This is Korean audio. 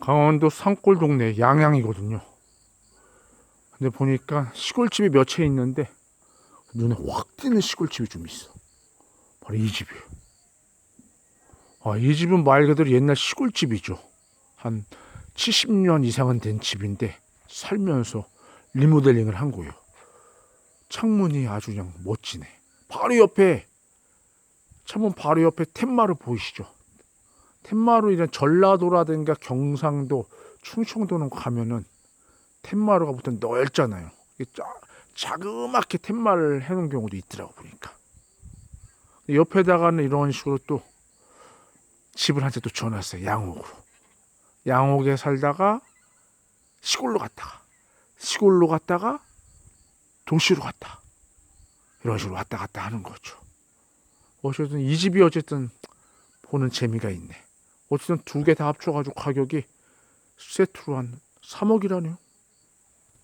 강원도 산골 동네 양양이거든요. 근데 보니까 시골집이 몇 채 있는데 눈에 확 띄는 시골집이 좀 있어. 바로 이 집이에요. 아, 이 집은 말 그대로 옛날 시골집이죠. 한 70년 이상은 된 집인데 살면서 리모델링을 한 거예요. 창문이 아주 그냥 멋지네. 바로 옆에 창문 바로 옆에 텐마루 보이시죠? 텐마루 이런 전라도라든가 경상도, 충청도는 가면은 텐마루가 보통 넓잖아요. 자그맣게 텐마를 해놓은 경우도 있더라고 보니까. 옆에다가는 이런 식으로 또 집을 한 채 또 지어놨어요. 양옥으로. 양옥에 살다가 시골로 갔다가 시골로 갔다가 도시로 갔다. 이런 식으로 왔다 갔다 하는 거죠. 어쨌든 이 집이 어쨌든 보는 재미가 있네. 어쨌든 두 개 다 합쳐가지고 가격이 세트로 한 3억이라네요.